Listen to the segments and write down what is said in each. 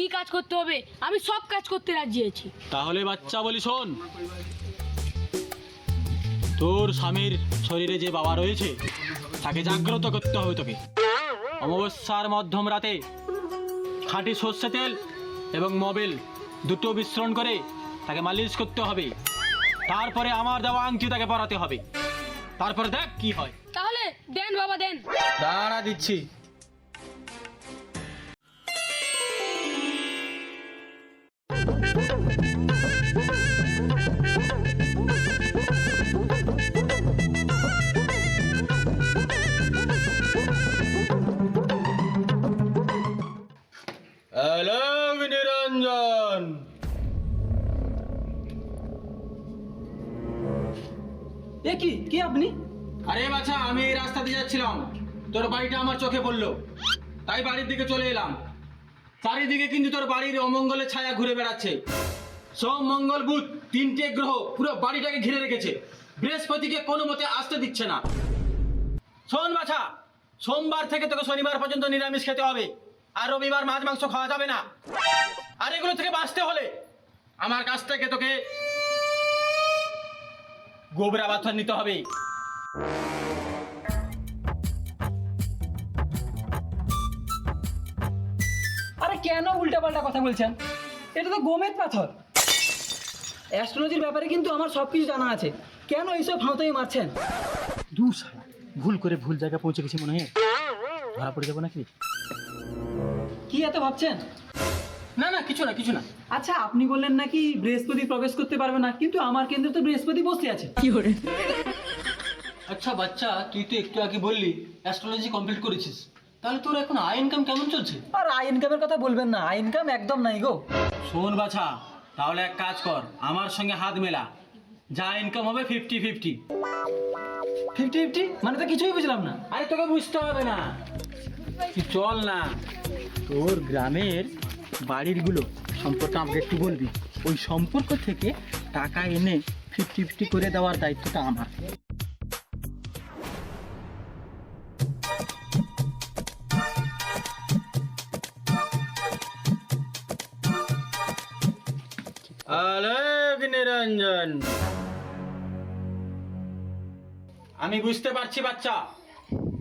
কি কাজ করতে হবে? আমি সব কাজ করতে রাজি আছি। তাহলে বাচ্চা বলি শোন। তোর স্বামীর শরীরে যে বাবা রয়েছে তাকে জাগ্রত করতে হবে তোকে। অমাবস্যার মধ্যম রাতে খাঁটি সর্ষে তেল এবং মোবিল দুটো মিশ্রণ করে তাকে মালিশ করতে হবে। তারপরে আমার দেওয়া আংটি তাকে পরাতে হবে। তারপরে দেখ কি হয়। তাহলে দেন বাবা দেন। দাঁড়া দিচ্ছি। কি? আপনি? আরে বাছা, আমি এই রাস্তা দিয়ে যাচ্ছিলাম। তোর বাড়িটা আমার চোখে পড়ল। তাই বাড়ির দিকে চলে এলাম। চারিদিকে কিন্তু তোর বাড়ির অমঙ্গলের ছায়া ঘুরে বেড়াচ্ছে। সোম মঙ্গল বুধ, তিনটে গ্রহ, পুরো বাড়িটাকে ঘিরে রেখেছে। বৃহস্পতিকে কোনো মতে আসতে দিচ্ছে না। শোন বাছা, সোমবার থেকে তোকে শনিবার পর্যন্ত নিরামিষ খেতে হবে। আর রবিবার মাছ মাংস খাওয়া যাবে না। আর এগুলো থেকে বাঁচতে হলে আমার কাছ থেকে তোকে গোবরা পাথর নিতে হবে। আরে কেন উল্টাপাল্টা কথা বলছেন? এটা তো গোমেদ পাথর। অ্যাস্ট্রোলজির ব্যাপারে কিন্তু আমার সব কিছু জানা আছে। কেন এইসব ফাঁতাই মারছেন? দু ভুল করে ভুল জায়গায় পৌঁছে গেছি মনে হয়। ধরা পড়ে যাব নাকি? কি এত ভাবছেন? না না কিছু না কিছু না। আচ্ছা আপনি বললেন নাকি বৃহস্পতি প্রবেশ করতে পারবে না কিন্তু আমার কেন্দ্রে তো বৃহস্পতি বসে আছে। কি করে? আচ্ছা বাচ্চা তুই তো একটু আগে বললি অ্যাস্ট্রোলজি কমপ্লিট করেছিস। তাহলে তোর এখন আই ইনকাম কেমন চলছে? আর আই ইনকামের কথা বলবেন না আই ইনকাম একদম নাই গো। শোন বাছা তাহলে এক কাজ কর আমার সঙ্গে হাত মেলা। যা ইনকাম হবে ফিফটি ফিফটি ফিফটি ফিফটি মানে তো কিছুই বুঝলাম না। আরে তোকে বুঝতে হবে না। তুই চল না। তোর গ্রামের বাড়িরগুলো সম্পর্কে আমাকে একটু বলবি? ওই সম্পর্ক থেকে টাকা এনে ফিফটি ফিফটি করে দেওয়ার দায়িত্বটা আমার। আলোক নিরঞ্জন আমি বুঝতে পারছি বাচ্চা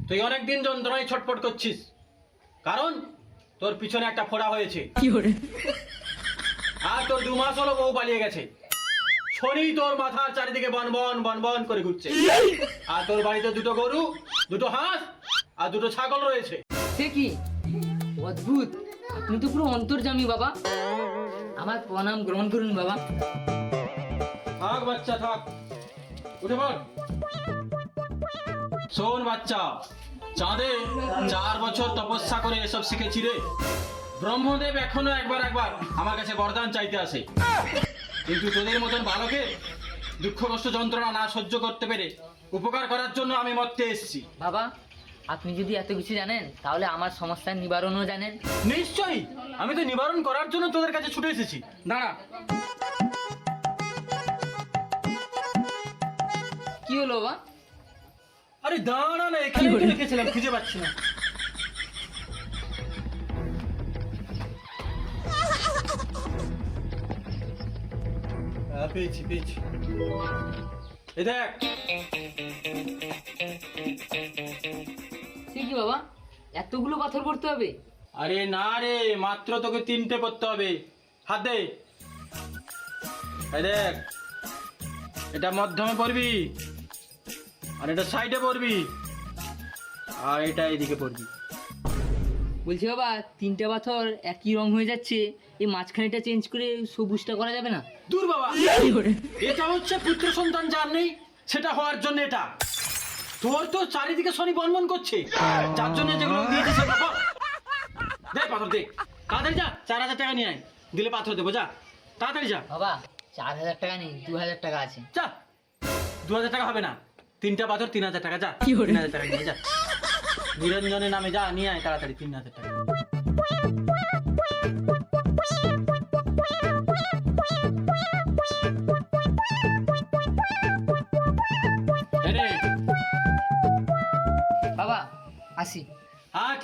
তুই অনেকদিন যন্ত্রণায় ছটফট করছিস। কারণ তোর পিছনে একটা ফোড়া হয়েছে। আর তোর দু মাস হলো বউ পালিয়ে গেছে। শনি তোর মাথার চারিদিকে বন বন বন বন করে ঘুরছে। আর তোর বাড়িতে দুটো গরু দুটো হাঁস আর দুটো ছাগল রয়েছে। সে কি? অদ্ভুত। আপনি তো পুরো অন্তর্জামী বাবা। আমার প্রণাম গ্রহণ করুন বাবা। থাক বাচ্চা থাক। উঠে পড়। শোন বাচ্চা চাঁদে চার বছর তপস্যা করে এসব শিখেছি রে। ব্রহ্মদেব এখনও একবার একবার আমার কাছে বরদান চাইতে আসে। কিন্তু তোদের মতন বালকে দুঃখ কষ্ট যন্ত্রণা না সহ্য করতে পেরে উপকার করার জন্য আমি মরতে এসেছি। বাবা আপনি যদি এত কিছু জানেন তাহলে আমার সমস্যার নিবারণও জানেন। নিশ্চয়ই! আমি তো নিবারণ করার জন্য তোদের কাছে ছুটে এসেছি। দাঁড়া। কি হলো বাবা? আরে দাঁড়া না এখানে রেখেছিলাম খুঁজে পাচ্ছি না। পেয়েছি পেয়েছি এই দেখ। কি বাবা? এতগুলো পাথর পড়তে হবে? আরে না রে মাত্র তোকে তিনটে করতে হবে। হাত দে। এই দেখ। এটা মধ্যমে পড়বি। আর এটা সাইডে পড়বি। আর এটা এইদিকে পড়বি। বলছি বাবা তিনটে পাথর একই রং হয়ে যাচ্ছে। এই মাঝখানেটা চেঞ্জ করে সবুজটা করা যাবে না? দূর বাবা। এটা হচ্ছে পুত্র সন্তান যার নেই সেটা হওয়ার জন্য এটা। তোর তো চারিদিকে শনি বনবন করছে। যার জন্য যেগুলো দিয়েছে কর। দে পাথর দে। তাড়াতাড়ি যা চার হাজার টাকা নিয়ে আয়। দিলে পাথর দেবো যা। তাড়াতাড়ি যা। বাবা চার হাজার টাকা নেই দু হাজার টাকা আছে। যা। দু হাজার টাকা হবে না। তিনটা পাথর তিন হাজার টাকা যা। তিন হাজার টাকা নিয়ে যা। নিরঞ্জনের নামে যা নিয়ে আয় তাড়াতাড়ি তিন হাজার টাকা।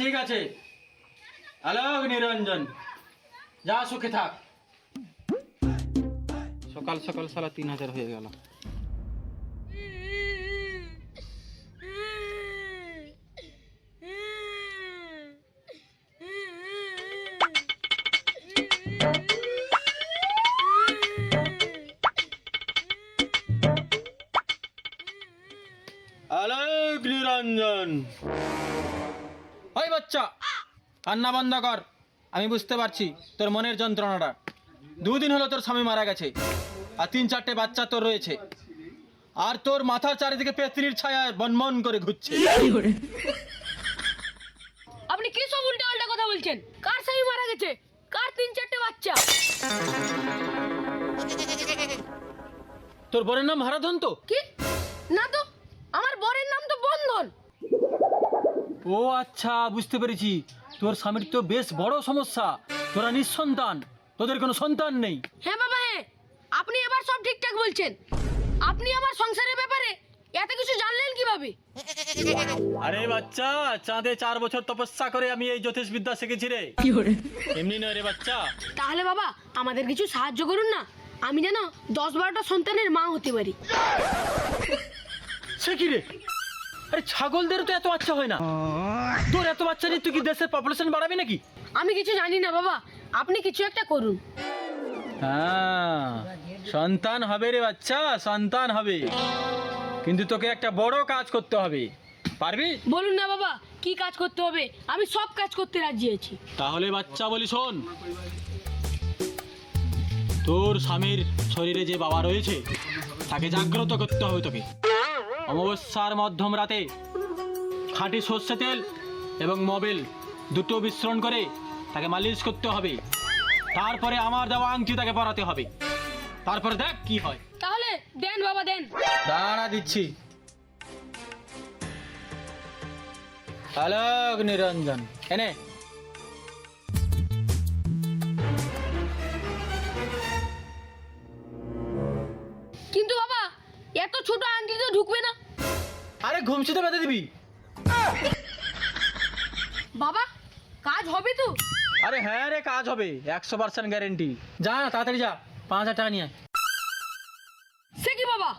ঠিক আছে। হ্যালো নিরঞ্জন যা সুখে থাক। সকাল সকাল সালা তিন হাজার হয়ে গেল। আলোক নিরঞ্জন ওই বাচ্চা কান্না বন্ধ কর। আমি বুঝতে পারছি তোর মনের যন্ত্রণাটা। দুদিন হলো তোর স্বামী মারা গেছে আর তিন চারটে বাচ্চা তোর রয়েছে। আর তোর মাথার চারিদিকে পেত্রির ছায়া বনমন করে ঘুরছে। আপনি কি সব উল্টা পাল্টা কথা বলছেন? কার স্বামী মারা গেছে? কার তিন চারটে বাচ্চা? তোর বরের নাম হারাধন তো? কি? না তো আমার বরের নাম ও আচ্ছা বুঝতে পেরেছি। তোর স্বামীর তো বেশ বড় সমস্যা। তোরা নিঃসন্তান। তোদের কোনো সন্তান নেই। হ্যাঁ বাবা হ্যাঁ। আপনি এবার সব ঠিকঠাক বলছেন। আপনি আমার সংসারের ব্যাপারে এত কিছু জানলেন কীভাবে? আরে বাচ্চা চাঁদে চার বছর তপস্যা করে আমি এই জ্যোতিষ বিদ্যা শিখেছি রে। এমনি নয় রে বাচ্চা। তাহলে বাবা আমাদের কিছু সাহায্য করুন না। আমি যেন দশ বারোটা সন্তানের মা হতে পারি। সে কি রে? আরে ছাগলদের তো এত বাচ্চা হয় না। তোর এত বাচ্চা নিয়ে তুই কি দেশের পপুলেশন বাড়াবি নাকি? আমি কিছু জানি না বাবা। আপনি কিছু একটা করুন। হ্যাঁ সন্তান হবে রে বাচ্চা সন্তান হবে। কিন্তু তোকে একটা বড় কাজ করতে হবে। পারবি? বলুন না বাবা কি কাজ করতে হবে? আমি সব কাজ করতে রাজি আছি। তাহলে বাচ্চা বলি শোন। তোর স্বামীর শরীরে যে বাবা রয়েছে তাকে জাগ্রত করতে হবে তোকে। অমাবস্যার মধ্যম রাতে খাঁটি সর্ষে তেল এবং মোবিল দুটো মিশ্রণ করে তাকে মালিশ করতে হবে। তারপরে আমার দেওয়া আংটি তাকে পরাতে হবে। তারপরে দেখ কি হয়। তাহলে দেন বাবা দেন। দাঁড়া দিচ্ছি। আলোক নিরঞ্জন এনে। কিন্তু বাবা এত ছোট আংটি তো ঢুকবে না। আরে ঘুমছিতে বেঁধে দিবি। বাবা কাজ হবে তো? আরে হ্যাঁ রে কাজ হবে। একশো পার্সেন্ট গ্যারেন্টি যা না তাড়াতাড়ি যা পাঁচ হাজার টাকা নিয়ে আয়। সে কি বাবা?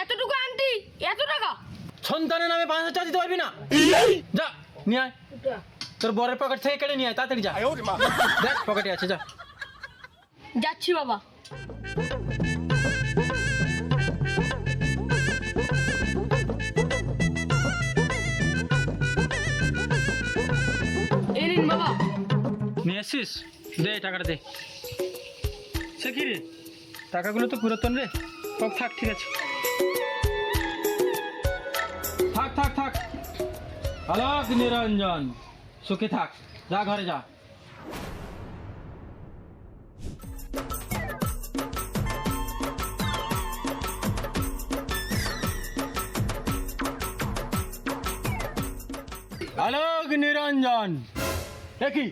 এতটুকু আংটি এত টাকা? সন্তানের নামে পাঁচ হাজার টাকা দিতে পারবি না? যা নিয়ে আয়। তোর বরের পকেট থেকে কেটে নিয়ে আয় তাড়াতাড়ি যা। দেখ পকেটে আছে যা। যাচ্ছি বাবা। এসছিস দে টাকাটা দে। সে কি রে? টাকাগুলো তো পুরাতন রে। সব থাক, ঠিক আছে। থাক থাক থাক। আলোক নিরঞ্জন। সুখে থাক। যা ঘরে যা। আলোক নিরঞ্জন। দেখি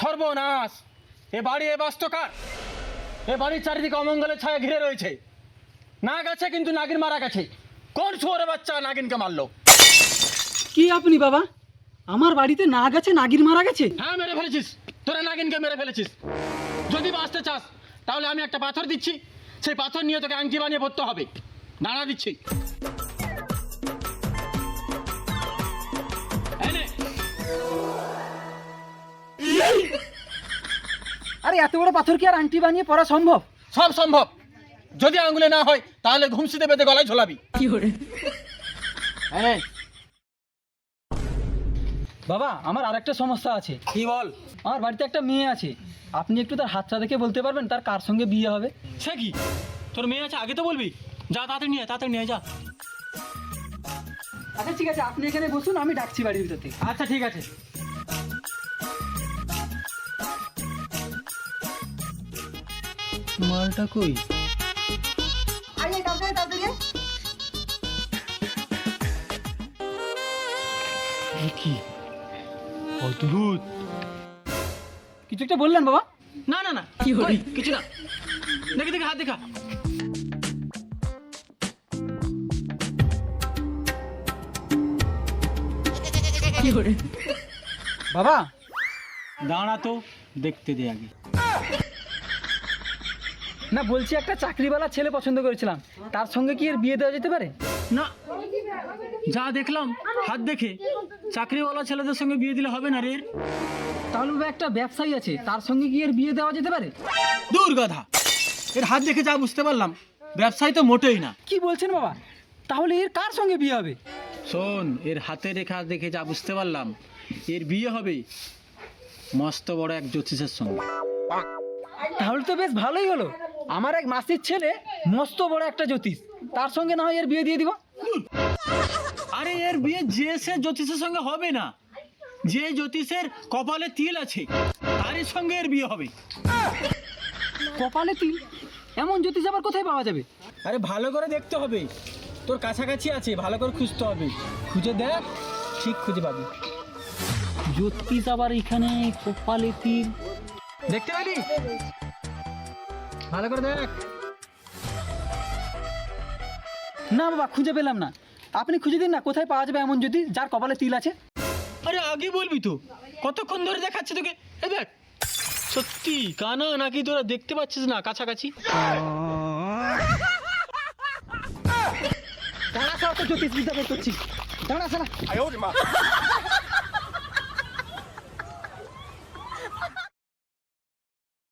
সর্বনাশ। এ বাড়ি এ বাস্তকার এ বাড়ির চারিদিকে অমঙ্গলের ছায়া ঘিরে রয়েছে। না আছে কিন্তু নাগিন মারা গেছে। কোন শুয়োরে বাচ্চা নাগিনকে মারলো? কি আপনি বাবা? আমার বাড়িতে না আছে নাগির মারা গেছে? হ্যাঁ মেরে ফেলেছিস। তোরা নাগিনকে মেরে ফেলেছিস। যদি বাঁচতে চাস তাহলে আমি একটা পাথর দিচ্ছি। সেই পাথর নিয়ে তোকে আংটি বানিয়ে পড়তে হবে। দাঁড়া দিচ্ছি। আরে এত বড় পাথর কি আর আংটি বানিয়ে পড়া সম্ভব? সব সম্ভব। যদি আঙ্গুলে না হয় তাহলে ঘুমসিতে বেঁধে গলায় ঝোলাবি। হ্যাঁ বাবা আমার আরেকটা সমস্যা আছে। কি বল? আমার বাড়িতে একটা মেয়ে আছে। আপনি একটু তার হাতটা দেখে বলতে পারবেন তার কার সঙ্গে বিয়ে হবে? সে কি? তোর মেয়ে আছে আগে তো বলবি। যা তাড়াতাড়ি নিয়ে তাড়াতাড়ি নিয়ে যা। আচ্ছা ঠিক আছে আপনি এখানে বসুন আমি ডাকছি বাড়ির ভিতর থেকে। আচ্ছা ঠিক আছে। মালটা কই? কি? অদ্ভুত। কিছু একটা বললেন বাবা। না না না। কই, কিছু না। দেখি দেখি হাত দেখা। বাবা দাঁড়া তো দেখতে দে আগে। না বলছি একটা চাকরিওয়ালা ছেলে পছন্দ করেছিলাম। তার সঙ্গে কি এর বিয়ে দেওয়া যেতে পারে? না যা দেখলাম হাত দেখে। চাকরিওয়ালা ছেলেদের সঙ্গে বিয়ে দিলে হবে না রে। তাহলে একটা ব্যবসায়ী আছে তার সঙ্গে কি এর বিয়ে দেওয়া যেতে পারে? দূর গাধা। এর হাত দেখে যা বুঝতে পারলাম ব্যবসায়ী তো মোটেই না। কি বলছেন বাবা? তাহলে এর কার সঙ্গে বিয়ে হবে? শোন এর হাতে রেখা দেখে যা বুঝতে পারলাম এর বিয়ে হবে মস্ত বড় এক জ্যোতিষের সঙ্গে। তাহলে তো বেশ ভালোই হলো। আমার এক মাসির ছেলে মস্ত বড় একটা জ্যোতিষ। তার সঙ্গে না হয় এর বিয়ে দিয়ে দিব? আরে এর বিয়ে যে সে জ্যোতিষের সঙ্গে হবে না। যে জ্যোতিষের কপালে তিল আছে তারই সঙ্গে এর বিয়ে হবে। কপালে তিল? এমন জ্যোতিষ আবার কোথায় পাওয়া যাবে? আরে ভালো করে দেখতে হবে। তোর কাছাকাছি আছে ভালো করে খুঁজতে হবে। খুঁজে দেখ ঠিক খুঁজে পাবি। জ্যোতিষ আবার এখানে কপালে তিল? দেখতে পেলি ভালো করে দেখ। না বাবা খুঁজে পেলাম না। আপনি খুঁজে দিন না কোথায় পাওয়া যাবে এমন যদি যার কপালে তিল আছে। আরে আগে বলবি তো। কতক্ষণ ধরে দেখাচ্ছে তোকে? এ দেখ। সত্যি কানা নাকি তোরা দেখতে পাচ্ছিস না কাছাকাছি? দাঁড়া সারা তো জ্যোতিষ বিদ্যা বের করছি দাঁড়া। সারা